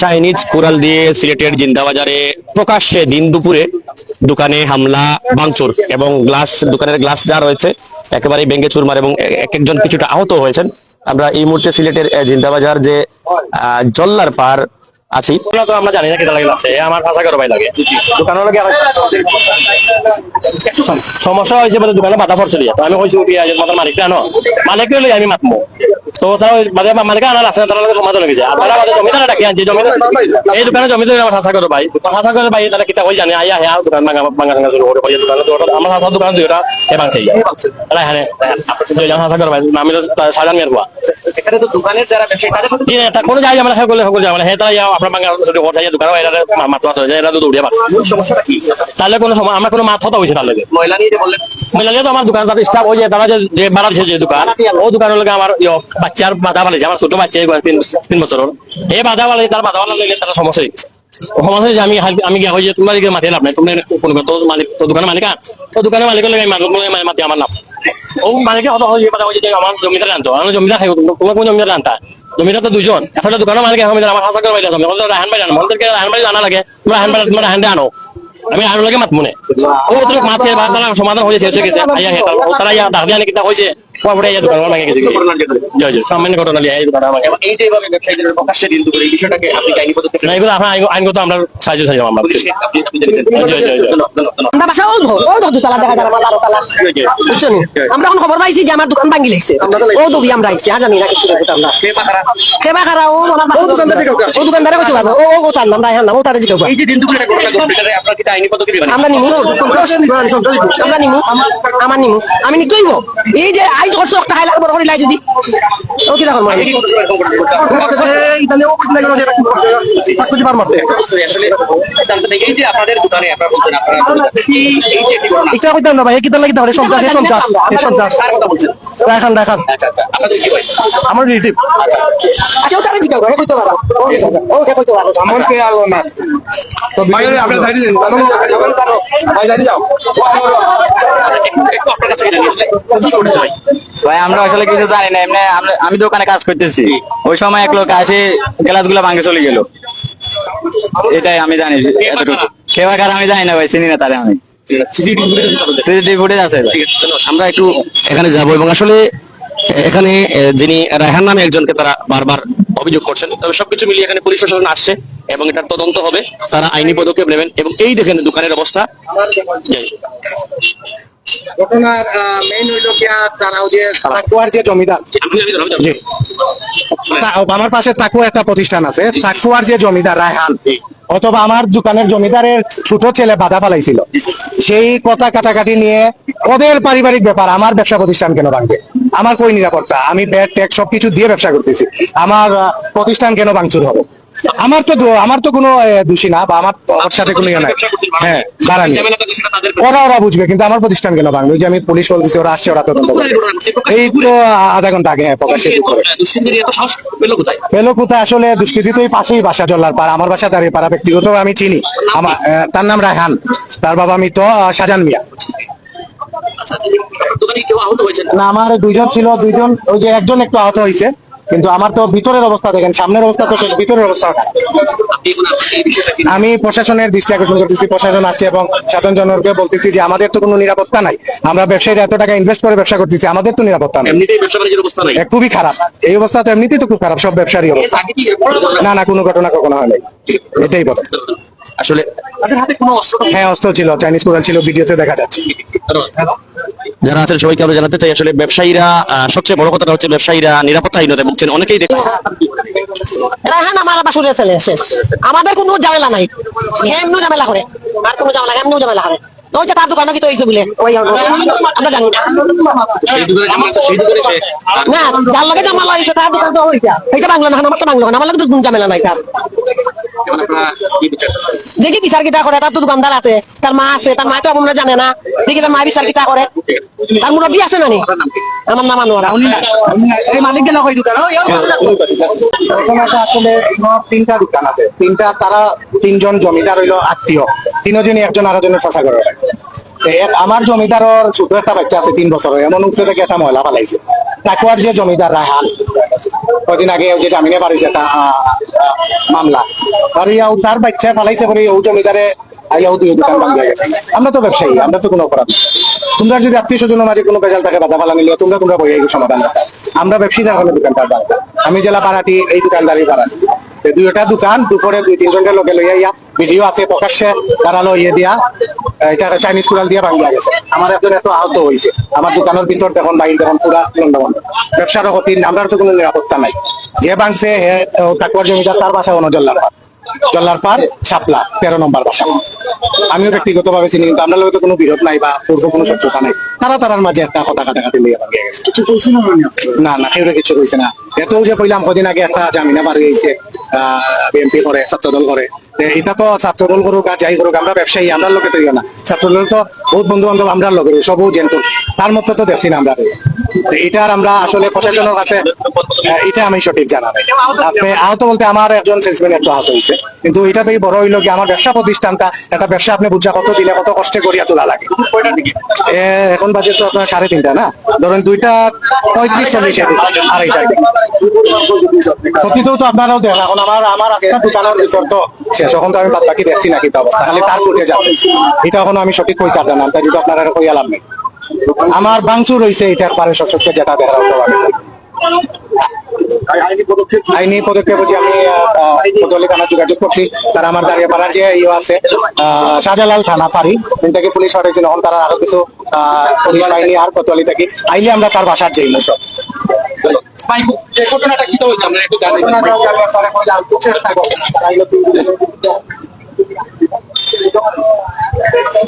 Chinese coral দিয়ে সিলেটের জিন্দাবাজারে প্রকাশ্যে দিন দুপুরে দোকানে হামলা, ভাঙচুর এবং গ্লাস, দোকানের গ্লাস যা রয়েছে একেবারে ভেঙ্গে চুরমার এবং এক একজন কিছুটা আহত হয়েছেন। আমরা এই মুহূর্তে সিলেটের জিন্দাবাজার যে জল্লার পার আছি। আমরা জানি না কেটা লাগে আছে আমার ভাষা করো ভাই লাগে। দোকানের লাগে সমস্যা হয়েছে বলে দোকানে বাধা পড়ছিল আমি কইছি মালিক আনো মালিক আমি মাতমু। তো তারা আছে আর জমিদার ডাকি আনছে জমিদার এই দোকানে জমিদার আমার হাসা করো ভাই। হাসা করে ভাই তারা কিতা কই জানে? আয়া হ্যাঁ দোকান ভাঙা ভাঙা ভাঙা শুরু করে কই দোকানে আমার হাসা দোকান দুইটা এ ভাঙছে তারা হ্যাঁ আপনার সাথে জানা হাসা করো ভাই আমি তো সাজান মেরবো এখানে তো দোকানের যারা ব্যবসায়ী তাদের সাথে কি তা কোনো যাই আমরা সকলে সকলে যাই হে তারা আপনার ভাঙা ছোট ঘর যাই দোকানে এরা মাত্র আছে এরা তো দৌড়িয়ে পাচ্ছে সমস্যাটা কি? তাহলে কোনো সময় আমরা কোনো মাথা হয়েছে তার লগে। ময়লা নিয়ে বললেন। মিলালে তো আমার দোকান তাদের স্টাফ হয়ে যায় তারা যে বাড়াচ্ছে যে দোকান ও দোকানের লগে আমার ইয়ো বাচ্চার বাধা বাড়াইছে আমার ছোট বাচ্চা তিন তিন বছরের। এই বাধা বাড়াই তার বাধা লগে তারা সমস্যা হয়েছে আমি আমি তোমার লাভ নাই, তুমি কোনো তো মালিক লগে আমি মাতি আমার লাভ ও মালিকে হতো হয়ে বাধা হয়ে যে আমার জমিদার আনতো, আমার জমিদার খাই তোমার দুজন একটা দোকানের মালিক এখন আমার হাসা করে বাইরে আমি রাহান আনো। মন্দিরকে রাহান বাড়ি আনা তোমরা তোমরা আমি আরও লাগে মাত মনে ও তো মাছে তারা সমাধান হয়ে শেষ গেছে। তারা- তারা ডাক হয়েছে পরে দোকান ভাঙে গেছে। জয় জয়। সামান্য ঘটনা লিয়া এই দোকান ভাঙে এই যে এভাবে ব্যবসায়ীদের প্রকাশ্যে দিন দুপুরে এই বিষয়টাকে আপনি আইনি পদক্ষেপ না এগুলো আপনার আইনগত আমরা সাহায্য জয়, জয়, বাসা দেখা যায় বারো তালা। এখন খবর পাইছি যে আমার দোকান ভাঙ্গি লাগছে ও দৌড়ি আমরা আইছি আর জানি না কিছু দেখতে আমরা। কে কারা? ও ও দোকানদারে ও দোকানদারে কইতে পারব। ও ও কোথায়? আমরা এখন না ও তাদের জিজ্ঞাসা এই যে দিন দুপুরে ঘটনা ঘটলো, এটাতে আপনার কি আইনি পদক্ষেপ নেবেন? আমরা নিমু। আমরা নিমু। আমার নিমু। আমি নিতইব। এই যে আই করছ একটা হাইলা বড় করে লাই যদি ও কি রকম এই কি করতে পারে, খবর করতে পারে? আসলে জানতে চাই, এই যে আপনাদের দোকানে আপনারা বলছেন আপনারা এই এই যে একটি ঘটনা, এটা কইতাম না ভাই কিতা লাগি তাহলে সন্ত্রাস এই সন্ত্রাস এই সন্ত্রাস কার কথা বলছেন? রাখান রাখান আপনাদের কি হয়? আমার রিলেটিভ আচ্ছা জিজ্ঞাসা কইতে পারো ও কি কথা? ও হে কইতে পারো আমার কে আলো না তো বাইরে আপনি সাইডে দিন ভাই জানি যাও আচ্ছা, একটু- একটু আপনার কি ভাই? ভাই আমরা আসলে কিছু জানি না এমনি আমি দোকানে কাজ করতেছি। ওই সময় এক লোক আসে গ্লাসগুলা ভাঙে চলে গেল। এটাই আমি জানি এতটুকু। কেবা কার আমি জানি না ভাই চিনি না তারে আমি। আছে সিসিটিভি ফুটেজ। আমরা একটু এখানে যাব এবং আসলে এখানে যিনি রায়হান নামে একজনকে তারা বারবার অভিযোগ করছেন। তবে সবকিছু মিলিয়ে এখানে পুলিশ প্রশাসন আসছে এবং এটার তদন্ত হবে। তারা আইনি পদক্ষেপ নেবেন এবং এই দেখেন দোকানের অবস্থা। ঘটনার মেইন হইল কি তারা ওই যে তাকুয়ার যে জমিদার। জি। আমার পাশে তাকুয়া একটা প্রতিষ্ঠান আছে। তাকুয়ার যে জমিদার রায়হান অথবা আমার দোকানের জমিদারের ছোট ছেলে বাধা ফালাইছিল। সেই কথা কাটাকাটি নিয়ে ওদের পারিবারিক ব্যাপার আমার ব্যবসা প্রতিষ্ঠান কেন ভাঙবে? আমার কই নিরাপত্তা? আমি ব্যাট ট্যাক্স সবকিছু দিয়ে ব্যবসা করতেছি। আমার প্রতিষ্ঠান কেন ভাঙচুর হবে? আমার তো আমার তো কোনো দোষী না, বা আমার ওর সাথে কোনো ইয়ে নাই। হ্যাঁ বাড়ানি ওরা ওরা বুঝবে, কিন্তু আমার প্রতিষ্ঠান কেন ভাঙবে যে আমি পুলিশ বলতেছি, ওরা আসছে, ওরা তদন্ত এই তো আধা ঘণ্টা আগে সাহস পেল কোথায়? আসলে দুষ্কৃতি তো এই পাশেই বাসা জল্লার পাড়া। আমার বাসা দাঁড়িয়ে পাড়া ব্যক্তিগত, আমি চিনি। আমার তার নাম রায়হান। তার বাবা আমি তো শাহজাহান মিয়া। না, আমার দুইজন ছিল, দুইজন, ওই যে একজন একটু আহত হয়েছে কিন্তু আমার তো ভিতরের অবস্থা দেখেন সামনের অবস্থা তো শেষ, ভিতরের অবস্থা। আমি প্রশাসনের দৃষ্টি আকর্ষণ করতেছি প্রশাসন আসছে এবং সাধারণ জনগণকে বলতেছি যে আমাদের তো কোনো নিরাপত্তা নাই। আমরা ব্যবসায়ীরা এত টাকা ইনভেস্ট করে ব্যবসা করতেছি আমাদের তো নিরাপত্তা নেই। খুবই খারাপ। এই অবস্থা তো এমনিতেই তো খুব খারাপ সব ব্যবসারই অবস্থা? না না কোনো ঘটনা কখনো হয় নাই। এটাই কথা। আসলে তাদের হাতে কোনো অস্ত্র হ্যাঁ অস্ত্র ছিল। চাইনিজ কোরাল ছিল ভিডিওতে দেখা যাচ্ছে। যারা আছেন সবাইকে আমরা জানাতে চাই আসলে ব্যবসায়ীরা সবচেয়ে বড় কথাটা হচ্ছে ব্যবসায়ীরা নিরাপত্তাহীনতা ভুগছেন। অনেকেই দেখেন রায়হান আমার বাসুরের ছেলে শেষ। আমাদের কোনো ঝামেলা নাই। এমনিও ঝামেলা করে। আর কোনো ঝামেলা এমনিও ঝামেলা করে। ওই যে তার দোকানে কি তো হয়েছে বলে? ওই আমরা জানি না। সেই দোকানে জামাল তো সেই দোকানে সে না যার লগে ঝামেলা হয়েছে তার দোকান তো ওইটা। এটা বাংলা না আমার তো বাংলা না। আমার লগে তো কোনো ঝামেলা নাই তার। আপনারা? দেখি বিচার কিতা করে তার তো দোকানদার আছে তার মা আছে তার মা তো আমরা জানে না। দেখি তার মা বিচার কিতা করে তার মুরব্বী আছে না নি? আমার নাম আনোয়ারা এই মালিক গেল ওই দোকান। আসলে তিনটা দোকান আছে। তিনটা তারা তিনজন জমিদার হইল আত্মীয়। তিনজনই একজন আরেকজনের চাষা করে আমার জমিদারের ছোট একটা বাচ্চা আছে তিন বছরের এমন উপরে থেকে একটা ময়লা ফালাইছে তাকুয়ার যে জমিদার রাহান কদিন আগে যে জামিনে আহ, মামলা। আর ইয়াও তার বাচ্চা ফালাইছে করে ও জমিদারে আইয়াও দুই দোকান ভাঙিয়া গেছে। আমরা তো ব্যবসায়ী, আমরা তো কোনো অপরাধ। তোমরা যদি আত্মীয় স্বজনের মাঝে কোনো বেজাল থাকে বাধা ফালা নিলে তোমরা তোমরা বইয়া সমাধান। আমরা ব্যবসায়ীরা হলে দোকানদার বাড়াতে আমি জেলা পাড়াটি এই দোকানদারি বাড়াটি দুইটা দোকান, দুপুরে দুই তিনজনকে লগে লইয়া ইয়া, ভিডিও আছে প্রকাশ্যে, তারা লইয়ে দিয়া, এটা চাইনিজ কুড়াল দিয়া ভাঙিয়া গেছে। আমার একজন এত আহত হয়েছে আমার দোকানের ভিতর দেখুন, বাইরে দেখুন, পুরা লন্ডন ব্যবসার ক্ষতি আমরা তো কোনো নিরাপত্তা নাই। যে ভাঙছে ও তাকুয়ার জমিদার তার বাসা কোনো জল্লার পার জল্লার পার শাপলা তেরো নম্বর বাসা। আমিও ব্যক্তিগত ভাবে চিনি কিন্তু আপনার লোকের তো কোনো বিরোধ নাই বা পূর্ব কোনো শত্রুতা নাই। তারা তারার মাঝে একটা কথা কাটাকাটি লিয়ে কিছু কইছে না না কেউ কিছু কইছে না। এত যে কইলাম কদিন আগে একটা জামিনা বার হয়েছে বিএনপি করে ছাত্রদল করে। এটা তো ছাত্রদল করুক আর যাই করুক আমরা ব্যবসায়ী আমরা লোকে তো ইয়ে না। ছাত্রদল তো বহুত বন্ধু বান্ধব আমরা লোক সবও জেন্টু তার মধ্যে তো দেখছি না আমরা এটার আমরা আসলে প্রশাসনের কাছে এটা আমি সঠিক জানা আপনি আহত বলতে আমার একজন সেলসম্যান একটু আহত হয়েছে। কিন্তু এটা থেকে বড় হইল কি আমার ব্যবসা প্রতিষ্ঠানটা, একটা ব্যবসা আপনি বুঝা কত দিনে কত কষ্টে করিয়া তোলা লাগে। এখন বাজে তো আপনার সাড়ে তিনটা না? ধরেন দুইটা পঁয়ত্রিশ চল্লিশ আড়াইটা। ক্ষতিতেও তো আপনারাও দেন এখন আমার আমার তো শেষ। এখন তো আমি বাদ বাকি দেখছি না কিন্তু অবস্থা খালি তার ফুটে যাচ্ছে। এটা এখন আমি সঠিক কইতে পারতাম তাই যদি আপনারা কইয়া লাভ নেই। আমার বাংচুর রয়েছে এটার পারে সচক্ষে যেটা দেখার মতো আমি আইনি পদক্ষেপ যে আমি কোতোয়ালি থানা যোগাযোগ করছি। তারা আমার দাঁড়িয়ে পাড়া যে ইয়ে আছে শাহজালাল থানা পারি থেকে পুলিশ হটেছিল এখন তারা আরও কিছু আহ, পুলিশ বাহিনী আর কোতোয়ালি থেকে। আইলে আমরা তার বাসার যাই না সব। ঘটনাটা কি তো হয়েছে আমরা একটু জানি।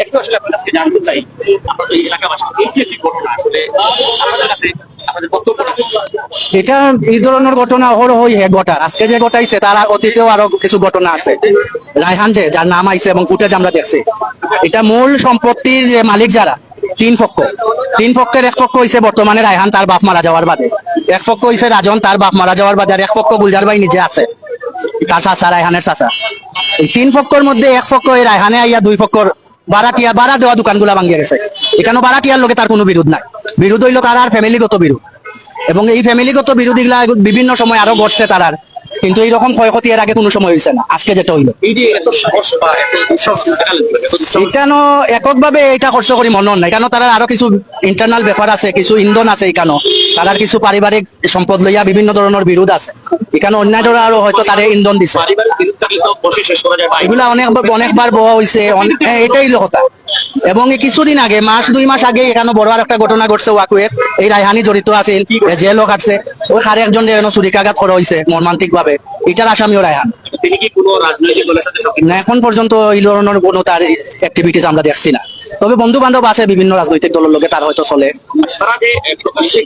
একটু আসলে আপনার জানতে চাই, আপনার এই এলাকাবাসী ঘটনা আসলে আপনাদের এটা এই ধরনের ঘটনা অহরহই হে ঘটার। আজকে যে ঘটাইছে, তার অতীতেও আরও কিছু ঘটনা আছে। রায়হান যে, যার নাম আইছে এবং ফুটেজ আমরা দেখছি। এটা মূল সম্পত্তির যে মালিক যারা, তিন পক্ষ তিন পক্ষের এক পক্ষ হইছে বর্তমানে রায়হান, তার বাপ মারা যাওয়ার বাদে। এক পক্ষ হইছে রাজন, তার বাপ মারা যাওয়ার বাদে, আর এক পক্ষ গুলজার ভাই নিজে আছে। তার চাচা, রায়হানের চাচা। তিন পক্ষর মধ্যে এক পক্ষ এই রায়হানে আইয়া, দুই পক্ষর বারাটিয়া বাড়া দেওয়া দোকানগুলা ভাঙিয়ে গেছে। এখানে বারাটিয়ার লোকে তার কোনো বিরোধ নাই। বিরোধ হইল তার আর ফ্যামিলিগত বিরোধ। এবং এই ফ্যামিলিগত বিরোধীগুলা বিভিন্ন সময় আরও ঘটছে তারার কিন্তু এইরকম ক্ষয়ক্ষতি এর আগে কোনো সময় হয়েছে না। আজকে যেটা হইল। এই যে এত সাহস বা এত দুঃসাহস এত দুঃসাহস এখানো এককভাবে এটা খরচ করি মনে হয় না এখানে তারা আরও কিছু ইন্টারনাল ব্যাপার আছে কিছু ইন্ধন আছে এখানে। তারার কিছু পারিবারিক সম্পদ লইয়া বিভিন্ন ধরনের বিরোধ আছে। এখানে অন্যান্য আরও হয়তো তারা ইন্ধন দিছে। এগুলা অনেক অনেকবার বহা হয়েছে হ্যাঁ, এটাই কথা। এবং এই কিছুদিন আগে মাস দুই মাস আগে এখানে বড় আর একটা ঘটনা ঘটছে ওয়াকুয়ের এই রায়হানি জড়িত আছিল জেলও কাটছে ওই খারে একজন যেন চুরিকাঘাত করা হয়েছে মর্মান্তিক ভাবে এটার আসামিও রায়হান। তিনি কি কোনো রাজনৈতিক দলের সাথে সক্রিয়? না এখন পর্যন্ত এই ধরনের কোনো তার অ্যাক্টিভিটিস আমরা দেখছি না। তবে বন্ধু বান্ধব আছে বিভিন্ন রাজনৈতিক দলের লোকে তার হয়তো চলে। যে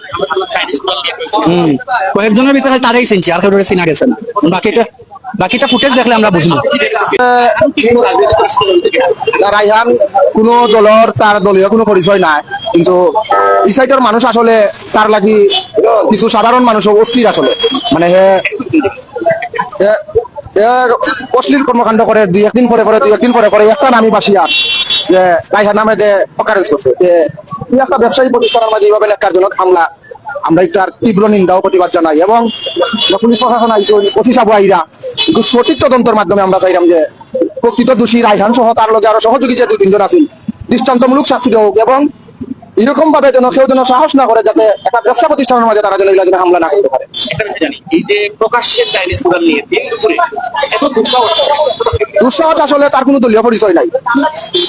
কয়েকজনের ভিতরে তারাই চিনছি আর কেউ চিনা গেছে না। বাকিটা বাকিটা ফুটেজ দেখলে আমরা বুঝব। কোনো কিনা? দলর তার দলীয় কোনো পরিচয় নাই। কিন্তু এই সাইডের মানুষ আসলে তার লাগি কিছু সাধারণ মানুষ অস্থির আসলে। মানে হে অশ্লীল কর্মকাণ্ড করে দুই একদিন পরে করে, দুই একদিন পরে করে, একটা নামি বাসিয়া যে রাইহান নামে যে অকারেজ করছে, যে একটা ব্যবসায়ী প্রতিষ্ঠানের মাঝে এইভাবে নেকারজনক হামলা আমরা একটার তীব্র নিন্দা ও প্রতিবাদ জানাই। এবং পুলিশ প্রশাসন আইসো পঁচিশ আবু আইরা কিন্তু সঠিক তদন্তের মাধ্যমে আমরা চাইলাম যে প্রকৃত দোষী রাইহান সহ তার লগে আরও সহযোগী যে দুই তিনজন আছেন দৃষ্টান্তমূলক শাস্তি দেওয়া হোক এবং এরকম ভাবে যেন কেউ যেন সাহস না করে যাতে একটা ব্যবসা প্রতিষ্ঠানের মাঝে তারা যেন এগুলা হামলা না করতে পারে। একটা বিষয় জানি এই যে প্রকাশ্যে চাইনিজ কোরআন নিয়ে দিন দুপুরে এত দুঃসাহস। দুঃসাহস আসলে তার কোনো দলীয় পরিচয় নাই।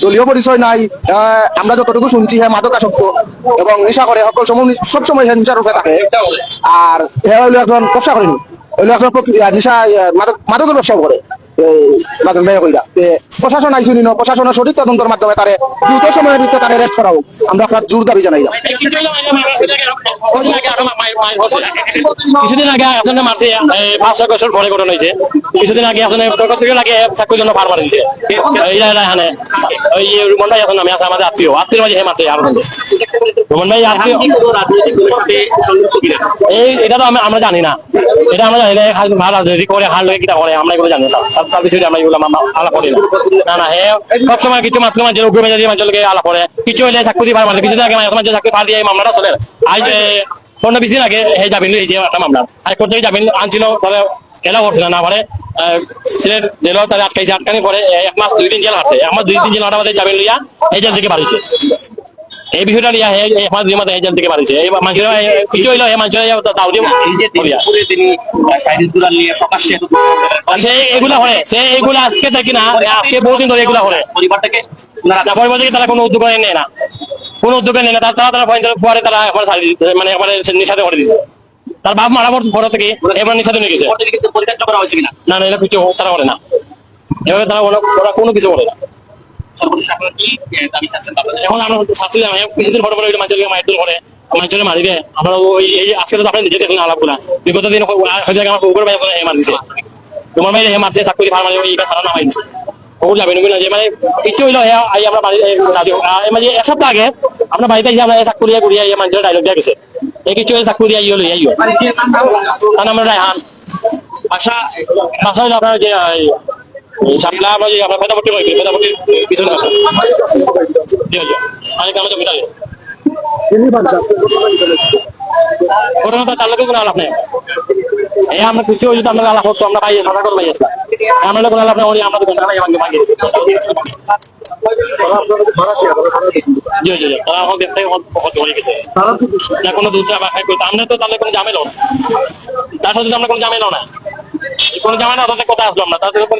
দলীয় পরিচয় নাই আহ, আমরা যতটুকু শুনছি হ্যাঁ মাদকাসক্ত এবং নেশা করে সকল সময় সবসময় হিংসার রূপে থাকে। আর হে হইল একজন ব্যবসা করেনি। হইল একজন নেশা মাদক মাদকের ব্যবসা করে। প্রশাসন আইসুনি ন প্রশাসনের সঠিক তদন্তের মাধ্যমে তারে দ্রুত সময়ের ভিতরে তারে রেস্ট আমরা আপনার জোর দাবি কিছুদিন আগে পাঁচ ছয় বছর পরে ঘটনা হয়েছে কিছুদিন আগে লাগে চাকরির জন্য ওই রুমন ভাই এখন আমি আছে আমাদের আত্মীয় আত্মীয় মাঝে মারছে রুমন ভাই এই এটা তো আমরা জানি না এটা আমরা জানি না ভালো রাজনীতি করে হার লোকে কিটা করে আমরা এগুলো জানি না তার- আমরা এগুলো আমরা আলাপ করি না। না কিছু মাত্র মানুষের উগ্র মেজাজি মানুষের লোকে আলাপ করে, কিছু হলে চাকরি পার মারে কিছুদিন আগে চাকরি পার দিয়ে মামলাটা চলে। আজ পনেরো, বিশ দিন আগে জামিন এই যে একটা মামলা। হাইকোর্ট থেকে জামিন আনছিল তবে এলা করছে না মানে সিলেট জেলেও তারা আটকাইছে আটকানি পরে এক মাস দুই দিন জেল হারছে। মাস দুই দিন জেল বাদে জামিন লইয়া এই জেল থেকে বাড়িছে এই বিষয়টা দুই মাস এই থেকে বাড়িছে এই মানুষের কিছু হইল এই মানুষের দাও নিয়ে সে এগুলা সে এগুলা আজকে না আজকে বহুদিন ধরে এগুলা পরিবারটাকে তারপরে বলছে কি তারা কোনো উদ্যোগ নেয় না। কোনো উদ্যোগ নেয় না। তারা তারা পরে তারা একবার ছাড়ি দিচ্ছে মানে একবারে নিষেধ করে দিচ্ছে তার বাপ মারা পর থেকে এবার নিষেধ নিয়ে গেছে। না না এটা কিছু তারা করে না। এভাবে তারা ওরা কোনো কিছু করে না। সর্বশেষ আপনারা কি দাবি চাচ্ছেন এখন আমরা শাস্তি কিছুদিন পরে পরে ওই মায়ের দূর করে মানুষকে মারিবে আমরা ওই এই আজকে তো আপনি নিজে দেখুন আলাপগুলা বিগত দিন হয়তো আমার কুকুর ভাই হে মারছে তোমার ভাই হে মারছে চাকরি ভাড়া মানে ওই খারাপ নামাই দিচ্ছে কুকুর যাবে না যে মানে ইচ্ছে হইল আই আমরা এই এই মানে এক সপ্তাহ আগে আমরা বাড়িতে আমরা চাকুরিয়া কুড়িয়া এই মানুষের ডায়লগ দিয়া গেছে এই কিছু চাকুরিয়া ইয়ে লইয়া ইয়ে তার নাম রায়হান ভাষা বাসা হইল আপনার যে এই, এই সাপলা বা যে আপনার পেদাপট্টি কয়েছে পেদাপট্টির পিছনে আমি লোকের কোনো আমরা কিছু যদি আমরা আমরা আমরা কোনো আলাপ নেই ওই আমরা তারা আমরা তো তাহলে কোনো ঝামেলা না। তার সাথে আমরা কোনো ঝামেলা না। কোনো ঝামেলা তাদের কথা তাদের কোনো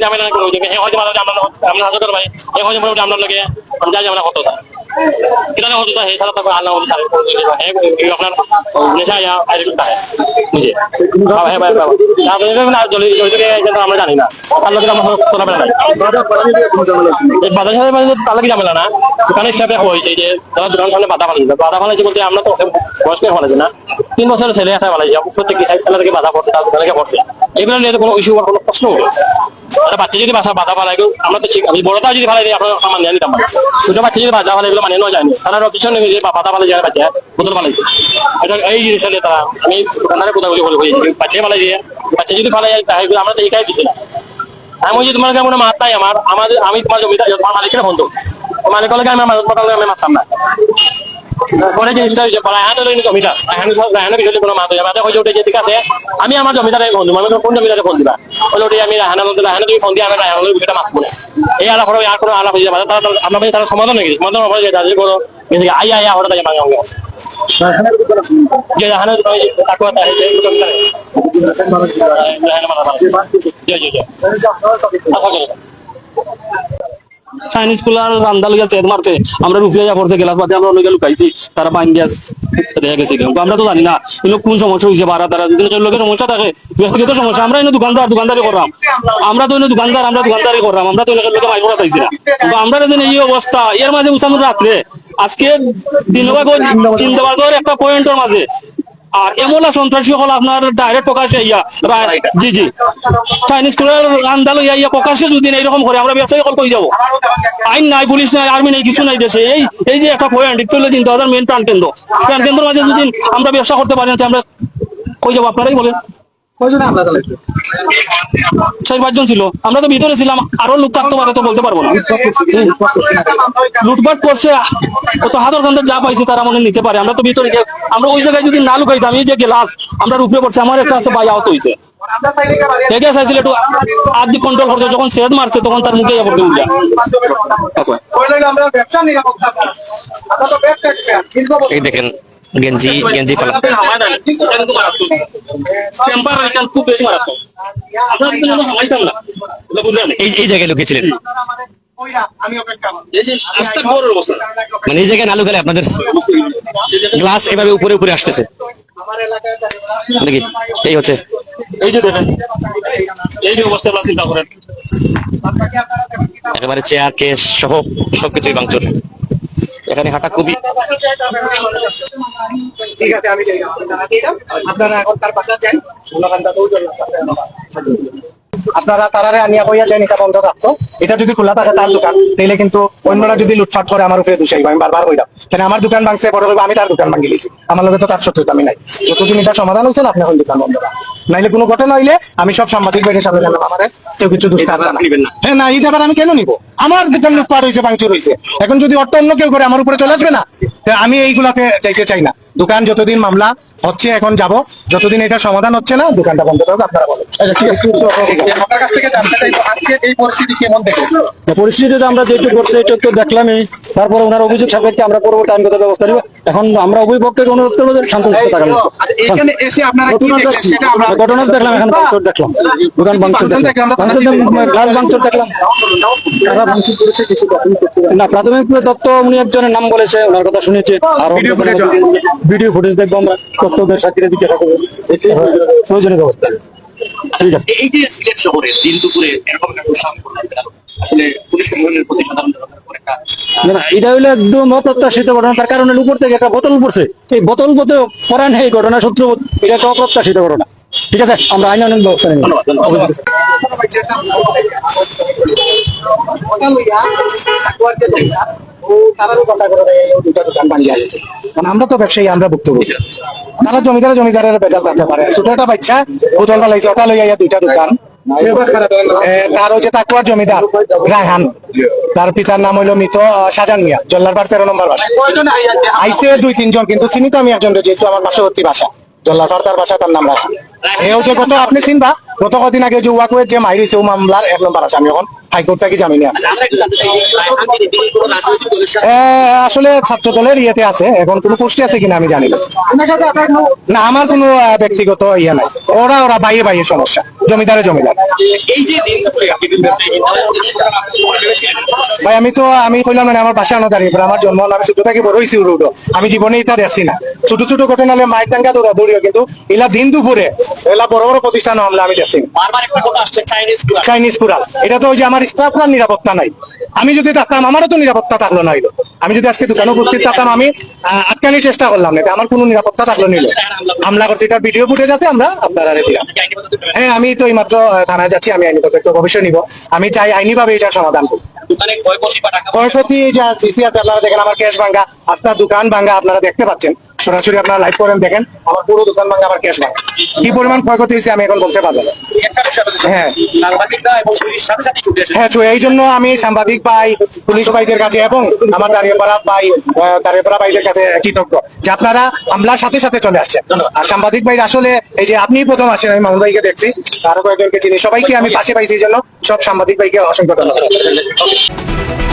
না আমরা আমরা হাজার আমরা লাগে আমরা যা ঝামেলা হতো স্যার এটা হতো স্যার এই সারা তো আল্লাহ বলে আপনার নেশা ইয়া বুঝে হ্যাঁ আমরা জানি না। সাথে মানে না। হিসাবে হয়েছে যে তারা সামনে বলতে আমরা তো বয়স্ক ফালাইছে না। তিন বছরের ছেলে একটা ফালাইছে প্রত্যেক সাইড খেলা থেকে বাধা পড়ছে তার দোকানে গিয়ে পড়ছে। এগুলো নিয়ে কোনো ইস্যু হওয়ার কোনো প্রশ্ন হবে একটা বাচ্চা যদি বাসা বাধা ফালাই আমরা তো ঠিক, আমি বড়টা যদি ফালাই দিই, আপনার আমার নিয়ে নিতাম। ছোট বাচ্চা যদি বাধা ফালাই এগুলো মানে নেওয়া যায়নি। তারা পিছনে যে বাধা ফালাই যায় বাচ্চা, বোতল ফালাইছে। এটা এই জিনিসটা নিয়ে তারা আমি দোকানদারে কোথাগুলি বলে হয়েছে বাচ্চা ফালাই দিয়ে, বাচ্চা যদি ফালাই যায় তাহলে আমরা তো এইটাই দিচ্ছি না। আমি বলছি, তোমার কেমন মাত নাই আমার? আমাদের আমি তোমার জমিটা তোমার মালিকের বন্ধু। মালিক হলে আমি আমার মারতাম না? পরে জিনিসটা হয়েছে পরে হ্যাঁ তো জমিটা। হ্যাঁ হ্যাঁ বিষয়টি কোনো মাত হয়ে হয়েছে ওটা যে, ঠিক আছে, আমি আমার জমিদারের বন্ধু আমি কোন জমিদারে ফোন দিবা বলে ওটি আমি রাহানা বলতে রাহানা তুমি ফোন দিয়ে আমি রাহানা বিষয়টা মাত বলে এই আলাপ করে আর কোনো আলাপ হয়ে যাবে তারা আমরা তারা সমাধান হয়ে গেছে, সমাধান হবে যে তাদের কোনো গেছে আই আই ওটা তাই ভাঙা হয়ে গেছে। যে তুমি তাকে জমিদারে রাহানা মারা জি জি জি আচ্ছা চলো চাইনিজ কুলার রান্দা লইয়া চেদ মারছে। আমরা রুফিয়া বাদে আমরা লইয়া লুকাইছি, তারা বাইন গ্যাস আমরা তো জানি না, এগুলো কোন সমস্যা হয়েছে বারা তারা সমস্যা থাকে, ব্যক্তিগত সমস্যা, আমরা এনে দোকানদার, দোকানদারি করলাম। আমরা তো এনে দোকানদার, আমরা দোকানদারি করলাম। আমরা তো এলাকার লোকে মাইক করা চাইছি না। আমরা যে এই অবস্থা, এর মাঝে উসামুর রাত্রে, আজকে দিনবাগ চিন্তাবাগের একটা পয়েন্টের মাঝে আর এমলা সন্ত্রাসী হল আপনার ডাইরেক্ট প্রকাশে ইয়া জি জি। চাইনিজ কুলার রান্দা ইয়া ইয়া প্রকাশে যদি এইরকম করে আমরা ব্যবসায়ী কল কই যাব? আইন নাই, পুলিশ নাই আর্মি নাই, কিছু নাই দেশে। এই এই যে একটা পয়েন্ট একটু হলে চিন্তা মেন প্রাণ কেন্দ্র প্রাণ কেন্দ্র মাঝে যদি আমরা ব্যবসা করতে পারি না আমরা কই যাব? আপনারাই বলেন। চার পাঁচজন ছিল। আমরা তো ভিতরে ছিলাম আরও লোক থাকতে পারে তো বলতে পারব না। লুটপাট করছে কত হাতের কান্দে যা পাইছে তারা মনে নিতে পারে। আমরা তো ভিতরে গিয়ে- আমরা ওই জায়গায় যদি না লুকাইতাম এই যে গেলাস আমরা রুপে পড়ছে আমার একটা আছে ভাই আহত হয়েছে দেখে চাইছিল একটু আদি কন্ট্রোল করতে যখন সেদ মারছে তখন তার মুখে এই দেখেন গেঞ্জি গেঞ্জি ফেলা এই জায়গায় লুকিয়েছিলেন মানে এই জায়গায় না লুকালে আপনাদের গ্লাস এভাবে উপরে উপরে আসতেছে নাকি এই হচ্ছে এই যে দেখেন এই যে অবস্থা চিন্তা করেন একেবারে চেয়ার কেস সহ সবকিছুই ভাঙচুর এখানে হাঁটা খুবই ঠিক আছে আমি আপনারা এখন তার পাশে যাই আপনারা তারারে আনিয়া কইয়া যান এটা বন্ধ রাখতো এটা যদি খোলা থাকে তার দোকান তাহলে কিন্তু অন্যরা যদি লুটফাট করে আমার উপরে দুষাইব আমি বারবার কইলাম কেন আমার দোকান ভাঙছে পরে কইবো আমি তার দোকান ভাঙি লিছি। আমার লগে তো তার শত্রুতা আমি নাই। যতদিন এটা সমাধান হয়েছে না আপনি এখন দোকান বন্ধ রাখেন। নাইলে কোনো ঘটনা হইলে আমি সব সাংবাদিক বাইরের সামনে জানাব আমার কেউ কিছু দুষ্কার হ্যাঁ না এই ব্যাপার আমি কেন নিব? আমার দোকান লুটপাট হয়েছে ভাঙচুর হয়েছে এখন যদি অন্য কেউ করে আমার উপরে চলে আসবে না? আমি এইগুলাতে যাইতে চাই না। দোকান যতদিন মামলা হচ্ছে এখন যাব। যতদিন এটা সমাধান হচ্ছে না দোকানটা বন্ধ করবে আপনারা বলেন। আপনার কাছ থেকে জানতে চাইব আজকে এই পরিস্থিতি পরিস্থিতিতে আমরা যেটুকু করছি এটা তো দেখলামই। তারপরে ওনার অভিযোগ সাপেক্ষে আমরা পরবর্তী আইনগত ব্যবস্থা নিব। এখন আমরা পক্ষকে অনুরোধ করব যে শান্ত থাকার আচ্ছা, এখানে এসে আপনারা কি ঘটনা সেটা আমরা ঘটনা দেখলাম এখন ভাঙচুর দেখলাম। দোকান ভাঙচুর দেখলাম। গ্লাস ভাঙচুর দেখলাম। না প্রাথমিক তথ্য উনি একজনের নাম বলেছে ওনার কথা শুনেছে। আর? ভিডিও ফুটেজ দেখব আমরা। সাথে জিজ্ঞাসা এটাই প্রয়োজনীয় ব্যবস্থা। ঠিক আছে। এই যে সিলেট শহরে দিন দুপুরে এরকম একটা আসলে পুলিশ প্রশাসনের প্রতি সাধারণ না, এটা হলো একদম অপ্রত্যাশিত ঘটনা। তার কারণে উপর থেকে একটা বোতল পড়ছে। এই বোতল পড়তে পরাণ এই ঘটনা সূত্র এটা একটা অপ্রত্যাশিত ঘটনা। ঠিক আছে আমরা আইন আইন ব্যবস্থা নেব। আমরা তো ব্যবসায়ী আমরা ভুক্তভোগী। তারা জমিদার জমিদারের বেজাল থাকতে পারে। ছোট একটা বাচ্চা বোতল লাইছে ওটা লইয়া দুইটা দোকান। তার যে তাকুয়ার জমিদার রায়হান। তার পিতার নাম হইল মৃত শাহজাহান মিয়া জল্লারপাড় তেরো নম্বর বাসা। আইসে দুই তিনজন কিন্তু চিনি তো আমি একজন যেহেতু আমার পার্শ্ববর্তী বাসা। আপনি চিনবা? গত কদিন আগে যে ওয়াকুয়ের যে মাইরিছে ও মামলার এক নম্বর আসামি এখন? হাইকোর্ট থেকে জামিনে আছে এ, আসলে ছাত্র দলের ইয়েতে আছে। এখন কোনো পোস্টে আছে কিনা আমি জানি না। না আমার কোনো ব্যক্তিগত ইয়ে নাই। ওরা ওরা বাইয়ে বাইয়ে সমস্যা। জমিদারে জমিদার। ভাই আমি তো আমি কইলাম না আমার বাসা আনো দাঁড়িয়ে আমার জন্ম আমি ছোট থেকে বড় হয়েছি উড়ো আমি জীবনে এটা দেখছি না। ছোট ছোট ঘটনা হলে মাইক দাঙ্গা দৌড়া দৌড়িও কিন্তু এলা দিন দুপুরে এলা বড় বড় প্রতিষ্ঠান হামলা আমি দেখছি চাইনিজ কুরাল এটা তো ওই যে আমার স্টাফরা নিরাপত্তা নাই। আমি যদি থাকতাম, আমারও তো নিরাপত্তা থাকল না আমি যদি আজকে দোকানে উপস্থিত থাকতাম, আমি আটকানির চেষ্টা করলাম। না আমার কোনো নিরাপত্তা থাকল নিল হামলা করছে, এটা ভিডিও ফুটে যাতে আমরা আপনারা দিলাম। হ্যাঁ আমি তো এইমাত্র থানায় যাচ্ছি, আমি আইনি পদক্ষেপ অবশ্যই নিব। আমি চাই আইনিভাবে এটা সমাধান করব দোকানে ক্ষয়ক্ষতি বা টাকা ক্ষয়ক্ষতি যা সিসিআর আপনারা দেখেন আমার ক্যাশ ভাঙ্গা আস্তা দোকান ভাঙ্গা আপনারা দেখতে পাচ্ছেন। সরাসরি আপনারা লাইভ করেন দেখেন আমার পুরো দোকান ভাঙ্গা আমার ক্যাশ ভাঙ্গা। কি পরিমাণ ক্ষয়ক্ষতি হয়েছে আমি এখন বলতে পারব হ্যাঁ। হ্যাঁ তো এই জন্য আমি সাংবাদিক ভাই পুলিশ ভাইদের কাছে এবং আমার দাঁড়িয়েপাড়া ভাই দাঁড়িয়েপাড়া ভাইদের কাছে কৃতজ্ঞ যে আপনারা হামলার সাথে সাথে চলে আসছেন। আর সাংবাদিক ভাই আসলে এই যে আপনি প্রথম আসেন আমি মামুন ভাইকে দেখছি আরও কয়েকজনকে চিনি সবাইকে আমি পাশে পাইছি এই জন্য সব সাংবাদিক ভাইকে অসংখ্য ধন্যবাদ। Peace.